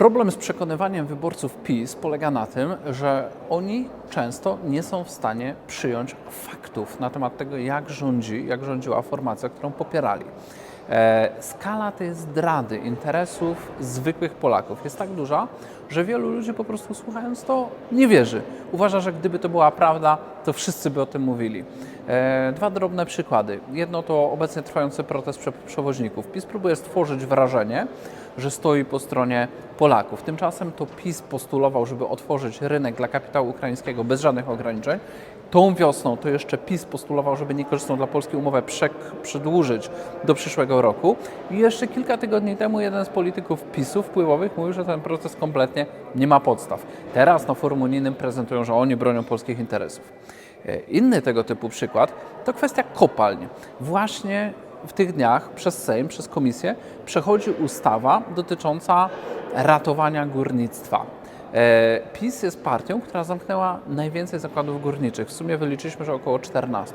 Problem z przekonywaniem wyborców PiS polega na tym, że oni często nie są w stanie przyjąć faktów na temat tego, jak rządzi, jak rządziła formacja, którą popierali. E, skala tej zdrady interesów zwykłych Polaków jest tak duża, że wielu ludzi po prostu słuchając to nie wierzy. Uważa, że gdyby to była prawda, to wszyscy by o tym mówili. E, Dwa drobne przykłady. Jedno to obecnie trwający protest prze- przewoźników. PiS próbuje stworzyć wrażenie, że stoi po stronie Polaków. Tymczasem to PiS postulował, żeby otworzyć rynek dla kapitału ukraińskiego bez żadnych ograniczeń. Tą wiosną to jeszcze PiS postulował, żeby niekorzystną dla Polski umowę przedłużyć do przyszłego roku. I jeszcze kilka tygodni temu jeden z polityków PiSu wpływowych mówił, że ten proces kompletnie nie ma podstaw. Teraz na forum unijnym prezentują, że oni bronią polskich interesów. E, Inny tego typu przykład to kwestia kopalń. Właśnie w tych dniach przez Sejm, przez Komisję przechodzi ustawa dotycząca ratowania górnictwa. E, PiS jest partią, która zamknęła najwięcej zakładów górniczych. W sumie wyliczyliśmy, że około 14.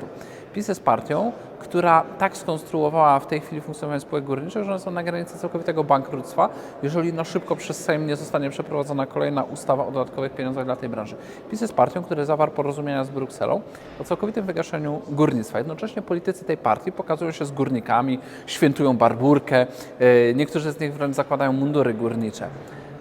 PiS jest partią, która tak skonstruowała w tej chwili funkcjonowanie spółek górniczych, że one są na granicy całkowitego bankructwa, jeżeli na szybko przez Sejm nie zostanie przeprowadzona kolejna ustawa o dodatkowych pieniądzach dla tej branży. PiS jest partią, która zawarł porozumienia z Brukselą o całkowitym wygaszeniu górnictwa. Jednocześnie politycy tej partii pokazują się z górnikami, świętują barburkę, e, niektórzy z nich wręcz zakładają mundury górnicze.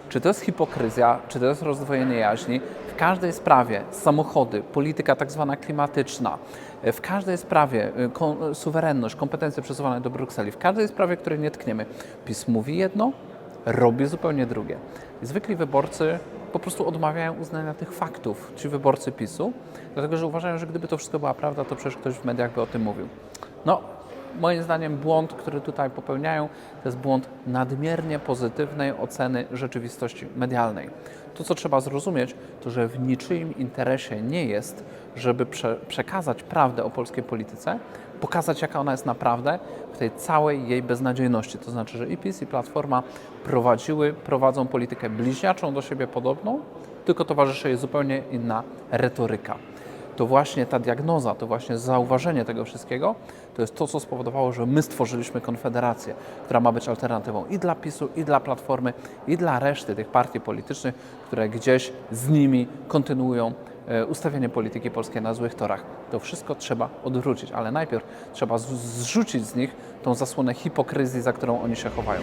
Czy to jest hipokryzja, czy to jest rozdwojenie jaźni? W każdej sprawie samochody, polityka tak zwana klimatyczna, w każdej sprawie e, kon, suwerenność, kompetencje przesuwane do Brukseli, w każdej sprawie, której nie tkniemy, PiS mówi jedno, robi zupełnie drugie. Zwykli wyborcy po prostu odmawiają uznania tych faktów, ci wyborcy PiSu, dlatego że uważają, że gdyby to wszystko była prawda, to przecież ktoś w mediach by o tym mówił. No, moim zdaniem błąd, który tutaj popełniają, to jest błąd nadmiernie pozytywnej oceny rzeczywistości medialnej. To, co trzeba zrozumieć, to że w niczyim interesie nie jest, żeby prze, przekazać prawdę o polskiej polityce, pokazać, jaka ona jest naprawdę w tej całej jej beznadziejności. To znaczy, że i PiS, i Platforma prowadziły, prowadzą politykę bliźniaczą do siebie podobną, tylko towarzyszy jej zupełnie inna retoryka to właśnie ta diagnoza, to właśnie zauważenie tego wszystkiego, to jest to, co spowodowało, że my stworzyliśmy Konfederację, która ma być alternatywą i dla PiSu, i dla Platformy, i dla reszty tych partii politycznych, które gdzieś z nimi kontynuują e, ustawienie polityki polskiej na złych torach. To wszystko trzeba odwrócić, ale najpierw trzeba zrzucić z nich tą zasłonę hipokryzji, za którą oni się chowają.